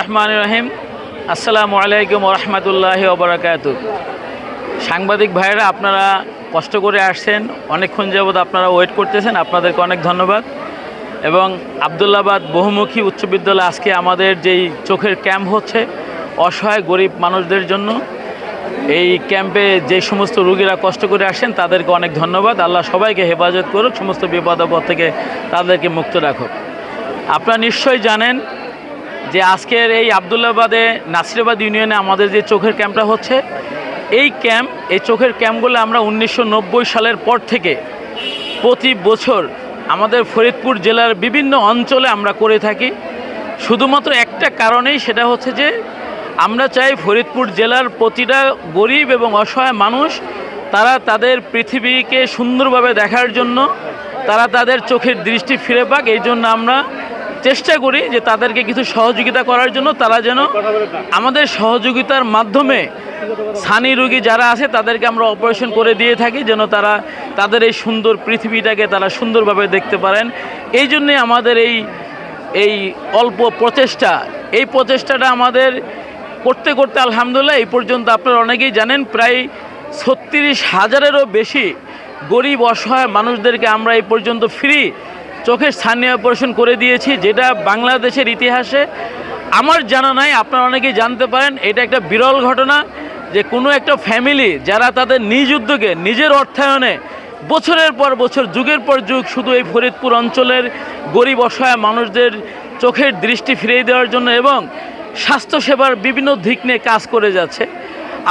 রহমান রহিম। আসসালামু আলাইকুম রহমতুল্লাহ ওবরাকাত সাংবাদিক ভাইয়েরা, আপনারা কষ্ট করে আসছেন, অনেকক্ষণ যাবৎ আপনারা ওয়েট করতেছেন, আপনাদেরকে অনেক ধন্যবাদ। এবং আবদুল্লাবাদ বহুমুখী উচ্চ বিদ্যালয় আজকে আমাদের যেই চোখের ক্যাম্প হচ্ছে, অসহায় গরিব মানুষদের জন্য, এই ক্যাম্পে যে সমস্ত রুগীরা কষ্ট করে আসেন তাদেরকে অনেক ধন্যবাদ। আল্লাহ সবাইকে হেফাজত করুক, সমস্ত বিপদ আপদ থেকে তাদেরকে মুক্ত রাখুক। আপনারা নিশ্চয়ই জানেন যে আজকের এই আবদুল্লাবাদে নাসিরাবাদ ইউনিয়নে আমাদের যে চোখের ক্যাম্পটা হচ্ছে, এই ক্যাম্প, এই চোখের ক্যাম্পগুলো আমরা উনিশশো নব্বই সালের পর থেকে প্রতি বছর আমাদের ফরিদপুর জেলার বিভিন্ন অঞ্চলে আমরা করে থাকি। শুধুমাত্র একটা কারণেই সেটা হচ্ছে যে, আমরা চাই ফরিদপুর জেলার প্রতিটা গরিব এবং অসহায় মানুষ তারা তাদের পৃথিবীকে সুন্দরভাবে দেখার জন্য, তারা তাদের চোখের দৃষ্টি ফিরে পাক। এই জন্য আমরা চেষ্টা করি যে তাদেরকে কিছু সহযোগিতা করার জন্য তারা যেন আমাদের সহযোগিতার মাধ্যমে সানি রোগী যারা আছে তাদেরকে আমরা অপারেশন করে দিয়ে থাকি যেন তারা তাদের এই সুন্দর পৃথিবীটাকে তারা সুন্দরভাবে দেখতে পারেন। এই জন্যে আমাদের এই এই অল্প প্রচেষ্টা, এই প্রচেষ্টাটা আমাদের করতে করতে আলহামদুলিল্লাহ এই পর্যন্ত আপনারা অনেকেই জানেন প্রায় ছত্রিশ হাজারেরও বেশি গরিব অসহায় মানুষদেরকে আমরা এই পর্যন্ত ফ্রি চোখের স্থানীয় অপারেশন করে দিয়েছি, যেটা বাংলাদেশের ইতিহাসে আমার জানা নাই, আপনারা অনেকেই জানতে পারেন, এটা একটা বিরল ঘটনা যে কোনো একটা ফ্যামিলি যারা তাদের নিজ উদ্যোগে, নিজের অর্থায়নে বছরের পর বছর, যুগের পর যুগ শুধু এই ফরিদপুর অঞ্চলের গরিব, অসহায় মানুষদের চোখের দৃষ্টি ফিরিয়ে দেওয়ার জন্য এবং স্বাস্থ্যসেবার বিভিন্ন দিক নিয়ে কাজ করে যাচ্ছে।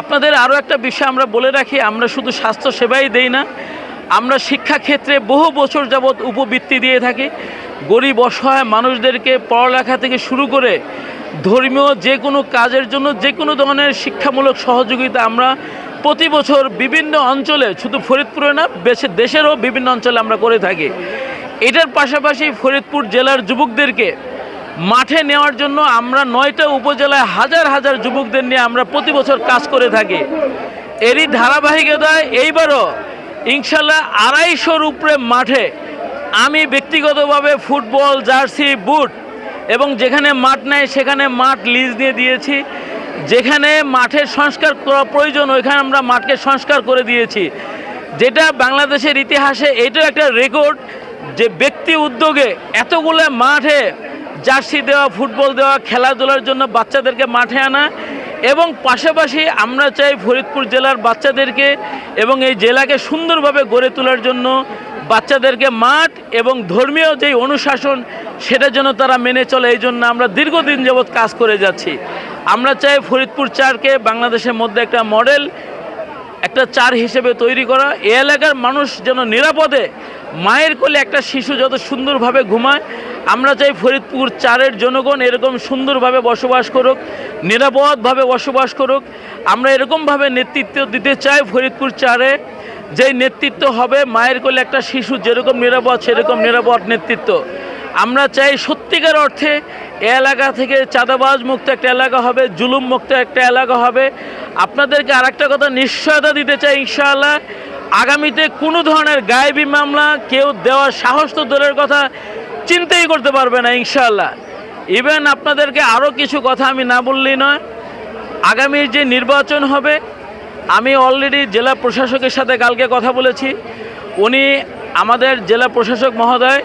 আপনাদের আরও একটা বিষয় আমরা বলে রাখি, আমরা শুধু স্বাস্থ্যসেবাই দেই না আমরা শিক্ষাক্ষেত্রে বহু বছর যাবৎ উপবৃত্তি দিয়ে থাকি। গরিব, অসহায় মানুষদেরকে পড়ালেখা থেকে শুরু করে ধর্মীয় যে কোনো কাজের জন্য যে কোনো ধরনের শিক্ষামূলক সহযোগিতা আমরা প্রতি বছর বিভিন্ন অঞ্চলে, শুধু ফরিদপুরে না, বেশি দেশেরও বিভিন্ন অঞ্চলে আমরা করে থাকি। এটার পাশাপাশি ফরিদপুর জেলার যুবকদেরকে মাঠে নেওয়ার জন্য আমরা নয়টা উপজেলায় হাজার হাজার যুবকদের নিয়ে আমরা প্রতি বছর কাজ করে থাকি। এরই ধারাবাহিকতায় এইবারও ইনশাল্লাহ আড়াইশোর উপরে মাঠে আমি ব্যক্তিগতভাবে ফুটবল, জার্সি, বুট এবং যেখানে মাঠ নেয় সেখানে মাঠ লিজ দিয়ে দিয়েছি। যেখানে মাঠের সংস্কার করা প্রয়োজন, ওইখানে আমরা মাঠকে সংস্কার করে দিয়েছি। যেটা বাংলাদেশের ইতিহাসে এটাও একটা রেকর্ড যে ব্যক্তি উদ্যোগে এতগুলো মাঠে জার্সি দেওয়া, ফুটবল দেওয়া, খেলাধুলার জন্য বাচ্চাদেরকে মাঠে আনা এবং পাশাপাশি আমরা চাই ফরিদপুর জেলার বাচ্চাদেরকে এবং এই জেলাকে সুন্দরভাবে গড়ে তোলার জন্য বাচ্চাদেরকে মাঠ এবং ধর্মীয় যেই অনুশাসন, সেটা যেন তারা মেনে চলে, এই জন্য আমরা দীর্ঘদিন যাবৎ কাজ করে যাচ্ছি। আমরা চাই ফরিদপুর চারকে বাংলাদেশের মধ্যে একটা মডেল, একটা চার হিসেবে তৈরি করা। এ এলাকার মানুষ যেন নিরাপদে মায়ের কোলে একটা শিশু যত সুন্দরভাবে ঘুমায় আমরা চাই ফরিদপুর চারের জনগণ এরকম সুন্দরভাবে বসবাস করুক, নিরাপদভাবে বসবাস করুক। আমরা এরকমভাবে নেতৃত্ব দিতে চাই ফরিদপুর চারে। যেই নেতৃত্ব হবে, মায়ের কোলে একটা শিশু যেরকম নিরাপদ, সেরকম নিরাপদ নেতৃত্ব। আমরা চাই সত্যিকার অর্থে এলাকা থেকে চাঁদাবাজ মুক্ত একটা এলাকা হবে, জুলুম মুক্ত একটা এলাকা হবে। আপনাদেরকে আরেকটা কথা নিশ্চয়তা দিতে চাই ইনশাআল্লাহ। আগামীতে কোনো ধরনের গায়েবী মামলা কেউ দেওয়ার সাহস তো দূরের কথা চিন্তাই করতে পারবে না, ইনশাআল্লাহ। ইভেন আপনাদেরকে আরও কিছু কথা আমি না বললেই নয় আগামীর যে নির্বাচন হবে, আমি অলরেডি জেলা প্রশাসকের সাথে কালকে কথা বলেছি। উনি আমাদের জেলা প্রশাসক মহোদয়,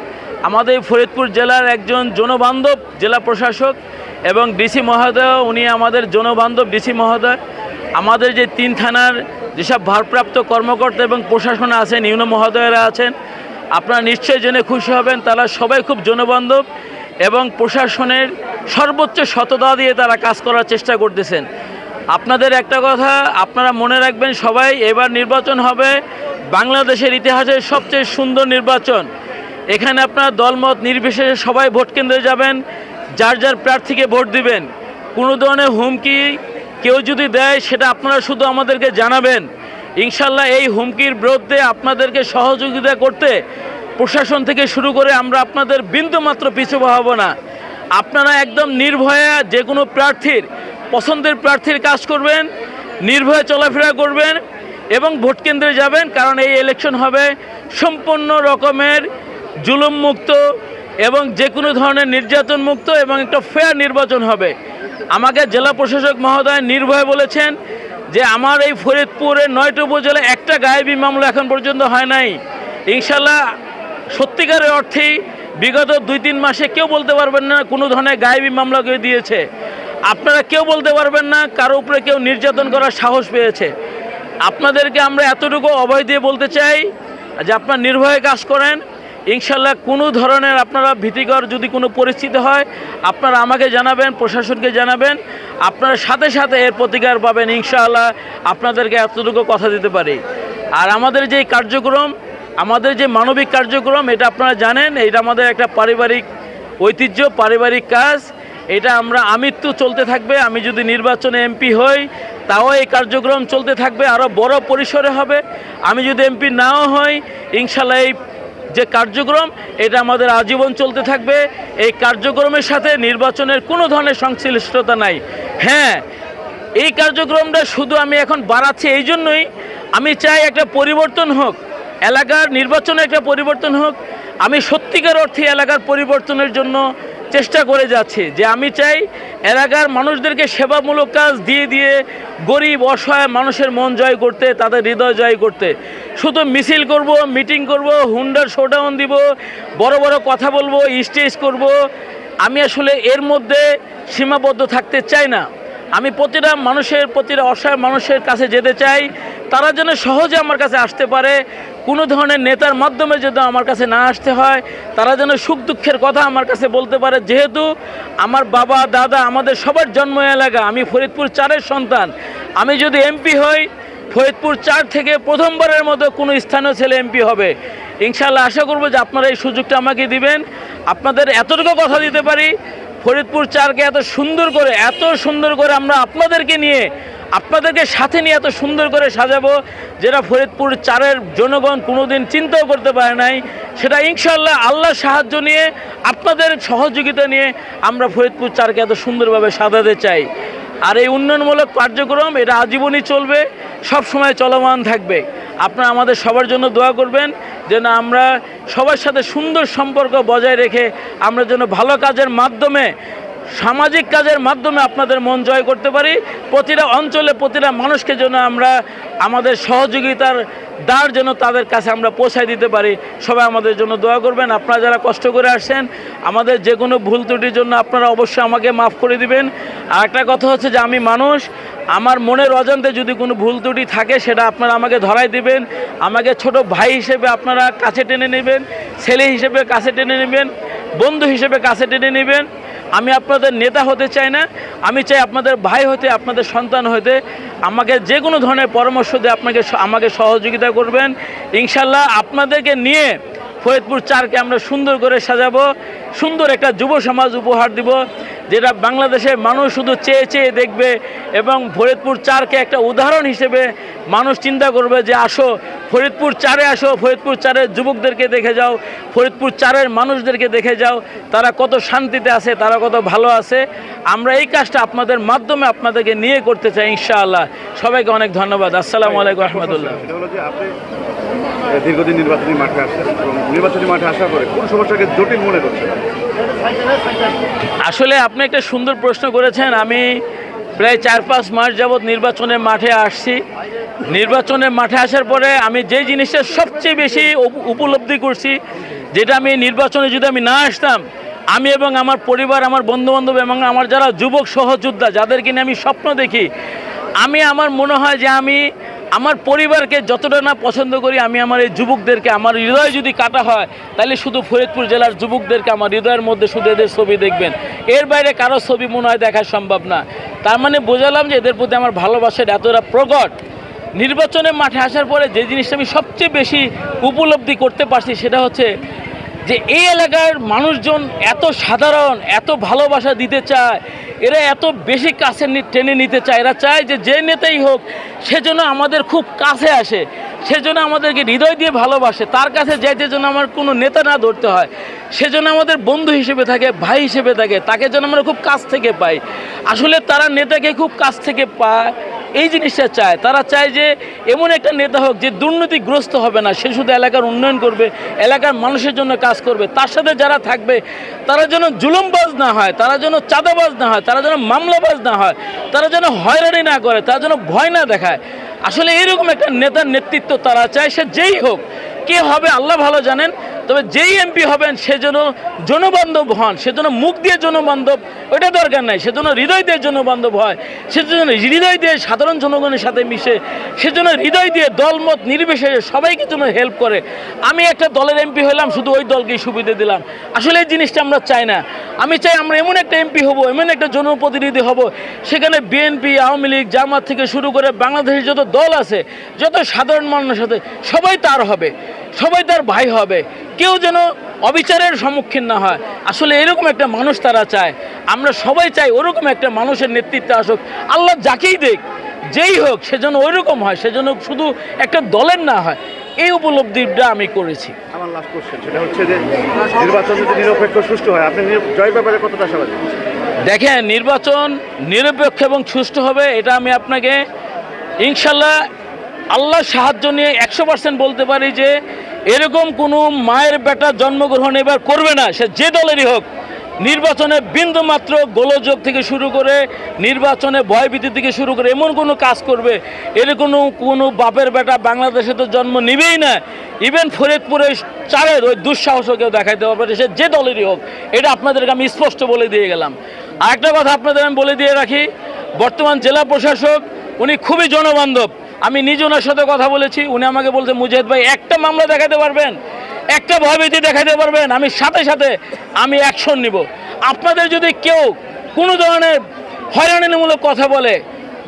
আমাদের ফরিদপুর জেলার একজন জনবান্ধব জেলা প্রশাসক এবং ডিসি মহোদয়, উনি আমাদের জনবান্ধব ডিসি মহোদয়। আমাদের যে তিন থানার যেসব ভারপ্রাপ্ত কর্মকর্তা এবং প্রশাসন আছেন, ইউনো মহোদয়রা আছেন আপনারা নিশ্চয়ই জেনে খুশি হবেন, তারা সবাই খুব জনবান্ধব এবং প্রশাসনের সর্বোচ্চ সততা দিয়ে তারা কাজ করার চেষ্টা করতেছেন। আপনাদের একটা কথা, আপনারা মনে রাখবেন সবাই, এবার নির্বাচন হবে বাংলাদেশের ইতিহাসের সবচেয়ে সুন্দর নির্বাচন। এখানে আপনার দলমত নির্বিশেষে সবাই ভোট কেন্দ্রে যাবেন, যার যার প্রার্থীকে ভোট দিবেন। কোনো ধরনের হুমকি কেউ যদি দেয়, সেটা আপনারা শুধু আমাদেরকে জানাবেন। ইনশাল্লাহ এই হুমকির বিরুদ্ধে আপনাদেরকে সহযোগিতা করতে প্রশাসন থেকে শুরু করে আমরা আপনাদের বিন্দুমাত্র পিছু হব না। আপনারা একদম নির্ভয়ে যে কোনো প্রার্থীর, পছন্দের প্রার্থীর কাজ করবেন, নির্ভয়ে চলাফেরা করবেন এবং ভোট কেন্দ্রে যাবেন কারণ এই ইলেকশন হবে সম্পূর্ণ রকমের জুলুম মুক্ত এবং যে কোনো ধরনের নির্যাতন মুক্ত এবং একটা ফেয়ার নির্বাচন হবে। আমাকে জেলা প্রশাসক মহোদয় নির্ভয় বলেছেন যে আমার এই ফরিদপুরের নয়টি উপজেলায় একটা গায়েবী মামলা এখন পর্যন্ত হয় নাই। ইনশাল্লাহ সত্যিকারের অর্থেই বিগত দুই তিন মাসে কেউ বলতে পারবেন না কোনো ধরনের গায়েবী মামলা কেউ দিয়েছে। আপনারা কেউ বলতে পারবেন না, কারও উপরে কেউ নির্যাতন করার সাহস পেয়েছে। আপনাদেরকে আমরা এতটুকু অভয় দিয়ে বলতে চাই যে আপনার নির্ভয়ে কাজ করেন ইনশাল্লাহ কোনো ধরনের আপনারা ভীতিকর যদি কোনো পরিস্থিতি হয়, আপনারা আমাকে জানাবেন, প্রশাসনকে জানাবেন। আপনারা সাথে সাথে এর প্রতিকার পাবেন ইনশাআল্লাহ আপনাদেরকে এতটুকু কথা দিতে পারি। আর আমাদের যে কার্যক্রম, আমাদের যে মানবিক কার্যক্রম, এটা আপনারা জানেন, এটা আমাদের একটা পারিবারিক ঐতিহ্য, পারিবারিক কাজ। এটা আমরা আমৃত্যু চলতে থাকবে, আমি যদি নির্বাচনে এমপি হই, তাও এই কার্যক্রম চলতে থাকবে আরও বড় পরিসরে হবে। আমি যদি এমপি নাও হই, ইনশাল্লাহ এই যে কার্যক্রম, এটা আমাদের আজীবন চলতে থাকবে। এই কার্যক্রমের সাথে নির্বাচনের কোনো ধরনের সংশ্লিষ্টতা নাই। হ্যাঁ এই কার্যক্রমটা শুধু আমি এখন বাড়াচ্ছি এই জন্যই। আমি চাই একটা পরিবর্তন হোক, এলাকার নির্বাচনে একটা পরিবর্তন হোক। আমি সত্যিকার অর্থে এলাকার পরিবর্তনের জন্য চেষ্টা করে যাচ্ছি যে আমি চাই এলাকার মানুষদেরকে সেবামূলক কাজ দিয়ে দিয়ে গরিব, অসহায় মানুষের মন জয় করতে, তাদের হৃদয় জয় করতে। শুধু মিছিল করব, মিটিং করব, হুন্ডার শোডাউন দিব, বড় বড় কথা বলব, স্টেজ করব। আমি আসলে এর মধ্যে সীমাবদ্ধ থাকতে চাই না। আমি প্রতিটা মানুষের, প্রতিটা অসহায় মানুষের কাছে যেতে চাই। তারা যেন সহজে আমার কাছে আসতে পারে, কোনো ধরনের নেতার মাধ্যমে যদি আমার কাছে না আসতে হয়, তারা যেন সুখ দুঃখের কথা আমার কাছে বলতে পারে। যেহেতু আমার বাবা, দাদা আমাদের সবার জন্ম এলাকা, আমি ফরিদপুর চারের সন্তান। আমি যদি এমপি হই, ফরিদপুর চার থেকে প্রথমবারের মতো কোনো স্থানীয় ছেলে এমপি হবে। ইনশাল্লাহ আশা করব যে আপনারা এই সুযোগটা আমাকে দিবেন। আপনাদের এতটুকু কথা দিতে পারি ফরিদপুর চারকে এত সুন্দর করে, এত সুন্দর করে আমরা আপনাদেরকে নিয়ে, আপনাদেরকে সাথে নিয়ে এত সুন্দর করে সাজাবো, যেটা ফরিদপুর চারের জনগণ কোনোদিন চিন্তাও করতে পারে নাই। সেটা ইনশাল্লাহ আল্লাহর সাহায্য নিয়ে, আপনাদের সহযোগিতা নিয়ে আমরা ফরিদপুর চারকে এত সুন্দরভাবে সাজাতে চাই। আর এই উন্নয়নমূলক কার্যক্রম, এটা আজীবনই চলবে সব সময় চলমান থাকবে। আপনারা আমাদের সবার জন্য দোয়া করবেন যেন আমরা সবার সাথে সুন্দর সম্পর্ক বজায় রেখে আমরা যেন ভালো কাজের মাধ্যমে সামাজিক কাজের মাধ্যমে আপনাদের মন জয় করতে পারি। প্রতিটা অঞ্চলে প্রতিটা মানুষকে যেন আমরা আমাদের সহযোগিতার দ্বার যেন তাদের কাছে আমরা পৌঁছায় দিতে পারি। সবাই আমাদের জন্য দোয়া করবেন। আপনারা যারা কষ্ট করে আসছেন, আমাদের যে কোনো ভুল ত্রুটির জন্য আপনারা অবশ্যই আমাকে মাফ করে দিবেন। আর একটা কথা হচ্ছে যে আমি মানুষ, আমার মনের অজান্তে যদি কোনো ভুল ত্রুটি থাকে, সেটা আপনারা আমাকে ধরাই দিবেন। আমাকে ছোট ভাই হিসেবে আপনারা কাছে টেনে নেবেন, ছেলে হিসেবে কাছে টেনে নেবেন, বন্ধু হিসেবে কাছে টেনে নেবেন। আমি আপনাদের নেতা হতে চাই না, আমি চাই আপনাদের ভাই হতে, আপনাদের সন্তান হতে। আমাকে যে কোনো ধরনের পরামর্শ দিয়ে আপনাকে আমাকে সহযোগিতা করবেন। ইনশাল্লাহ আপনাদেরকে নিয়ে ফরিদপুর চারকে আমরা সুন্দর করে সাজাবো। সুন্দর একটা যুব সমাজ উপহার দিব যেটা বাংলাদেশের মানুষ শুধু চেয়ে চেয়ে দেখবে এবং ফরিদপুর চারকে একটা উদাহরণ হিসেবে মানুষ চিন্তা করবে যে আসো ফরিদপুর চারে আসো ফরিদপুর চারের যুবকদেরকে দেখে যাও ফরিদপুর চারের মানুষদেরকে দেখে যাও তারা কত শান্তিতে আছে তারা কত ভালো আছে। আমরা এই কাজটা আপনাদের মাধ্যমে আপনাদেরকে নিয়ে করতে চাই ইনশাআল্লাহ। সবাইকে অনেক ধন্যবাদ। আসসালামু আলাইকুম রহমতুল্লাহ। দীর্ঘদিন নির্বাচনী মাঠে আসছেন এবং নির্বাচনী মাঠে আসার পরে কোন সমস্যাকে জটিল মনে করছেন? আসলে আপনি একটা সুন্দর প্রশ্ন করেছেন। আমি প্রায় চার পাঁচ মাস যাবৎ নির্বাচনের মাঠে আসছি। নির্বাচনের মাঠে আসার পরে আমি যে জিনিসটা সবচেয়ে বেশি উপ- উপলব্ধি করছি, যেটা আমি নির্বাচনে যদি আমি না আসতাম, আমি এবং আমার পরিবার, আমার বন্ধুবান্ধব এবং আমার যারা যুবক সহযোদ্ধা, যাদেরকে নিয়ে আমি স্বপ্ন দেখি, আমি আমার মনে হয় যে আমি আমার পরিবারকে যতটা না পছন্দ করি, আমি আমার এই যুবকদেরকে, আমার হৃদয় যদি কাটা হয়, তাহলে শুধু ফরিদপুর জেলার যুবকদেরকে আমার হৃদয়ের মধ্যে শুধু এদের ছবি দেখবেন। এর বাইরে কারও ছবি মনে হয় দেখা সম্ভব না। তার মানে বোঝালাম যে এদের প্রতি আমার ভালোবাসার এতটা প্রকট। নির্বাচনের মাঠে আসার পরে যে জিনিসটা আমি সবচেয়ে বেশি উপলব্ধি করতে পারছি, সেটা হচ্ছে যে এই এলাকার মানুষজন এত সাধারণ, এত ভালোবাসা দিতে চায়, এরা এত বেশি কাছে টেনে নিতে চায়, এরা চায় যে যে নেতাই হোক সেজন্য আমাদের খুব কাছে আসে সেজন্য আমাদেরকে হৃদয় দিয়ে ভালোবাসে, তার কাছে যাইতে যেন আমার কোনো নেতা না ধরতে হয় সেজন্য আমাদের বন্ধু হিসেবে থাকে, ভাই হিসেবে থাকে, তাকে যেন আমরা খুব কাছ থেকে পাই। আসলে তারা নেতাকে খুব কাছ থেকে পায় এই জিনিসটা চায়। তারা চায় যে, এমন একটা নেতা হোক যে দুর্নীতিগ্রস্ত হবে না, সে শুধু এলাকার উন্নয়ন করবে, এলাকার মানুষের জন্য কাজ করবে, তার সাথে যারা থাকবে, তারা যেন জুলুমবাজ না হয়, তারা যেন চাঁদাবাজ না হয়, তারা যেন মামলাবাজ না হয়, তারা যেন হয়রানি না করে, তারা যেন ভয় না দেখায়। আসলে এরকম একটা নেতার নেতৃত্ব তারা চায়, সে যেই হোক, কে হবে আল্লাহ ভালো জানেন তবে যেই এমপি হবেন, সে যেন জনবান্ধব হন, সে যেন মুখ দিয়ে জনবান্ধব, ওইটা দরকার নাই। সে যেন হৃদয় দিয়ে জনবান্ধব হয়, সে যেন হৃদয় দিয়ে সাধারণ জনগণের সাথে মিশে, সে যেন হৃদয় দিয়ে দলমত নির্বিশেষে সবাইকে যেন হেল্প করে। আমি একটা দলের এমপি হলাম শুধু ওই দলকেই সুবিধা দিলাম। আসলে এই জিনিসটা আমরা চাই না। আমি চাই আমরা এমন একটা এমপি হব, এমন একটা জনপ্রতিনিধি হব, সেখানে বিএনপি আওয়ামী লীগ, জামাত থেকে শুরু করে বাংলাদেশের যত দল আছে, যত সাধারণ মানুষের সাথে, সবাই তার হবে, সবাই তার ভাই হবে। কেউ যেন অবিচারের সম্মুখীন না হয়। আসলে এরকম একটা মানুষ তারা চায়। আমরা সবাই চাই ওরকম একটা মানুষের নেতৃত্বে আসুক। আল্লাহ যাকেই দেখ যেই হোক সেজন্য ওইরকম হয় সেজন্য শুধু একটা দলের না হয়। এই উপলব্ধিটা আমি করেছি। আমার লাস্ট কোশ্চেন সেটা হচ্ছে যে নির্বাচন যদি নিরপেক্ষ সুষ্ঠু হয় আপনি জয়ের ব্যাপারে কতটা আশাবাদী? দেখেন নির্বাচন নিরপেক্ষ এবং সুষ্ঠু হবে এটা আমি আপনাকে ইনশাল্লাহ আল্লাহর সাহায্য নিয়ে একশো পার্সেন্ট বলতে পারি যে এরকম কোনো মায়ের বেটা জন্মগ্রহণ এবার করবে না, সে যে দলেরই হোক। নির্বাচনে বিন্দুমাত্র গোলযোগ থেকে শুরু করে, নির্বাচনে ভয়ভীতি থেকে শুরু করে এমন কোনো কাজ করবে এর কোনো কোনো বাপের বেটা বাংলাদেশে তো জন্ম নিবেই না। ইভেন ফরিদপুরে চারের ওই দুঃসাহসও কেউ দেখাইতে পারবে সে যে দলেরই হোক। এটা আপনাদেরকে আমি স্পষ্ট বলে দিয়ে গেলাম। আর একটা কথা আপনাদের আমি বলে দিয়ে রাখি, বর্তমান জেলা প্রশাসক, উনি খুবই জনবান্ধব। আমি নিজ ওনার সাথে কথা বলেছি, উনি আমাকে বলছে, মুজাহিদ ভাই, একটা মামলা দেখাতে পারবেন? একটা ভয়ভীতি দেখাতে পারবেন? আমি সাথে সাথে আমি অ্যাকশন নিব। আপনাদের যদি কেউ কোনো ধরনের হয়রানিমূলক কথা বলে,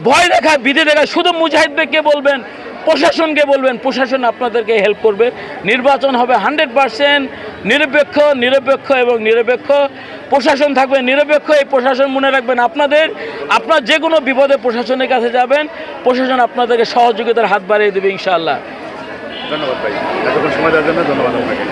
ভয় দেখায় বিধি দেখায় শুধু মুজাহিদ বলবেন, প্রশাসনকে বলবেন, প্রশাসন আপনাদেরকে হেল্প করবে। নির্বাচন হবে হান্ড্রেড পার্সেন্ট নিরপেক্ষ নিরপেক্ষ এবং নিরপেক্ষ প্রশাসন থাকবে। নিরপেক্ষ এই প্রশাসন মনে রাখবেন আপনাদের। আপনার যে কোনো বিপদে প্রশাসনের কাছে যাবেন। প্রশাসন আপনাদেরকে সহযোগিতার হাত বাড়িয়ে দেবে ইনশাআল্লাহ। ধন্যবাদ ভাই। এতক্ষণ সময় দেওয়ার জন্য ধন্যবাদ আপনাকে।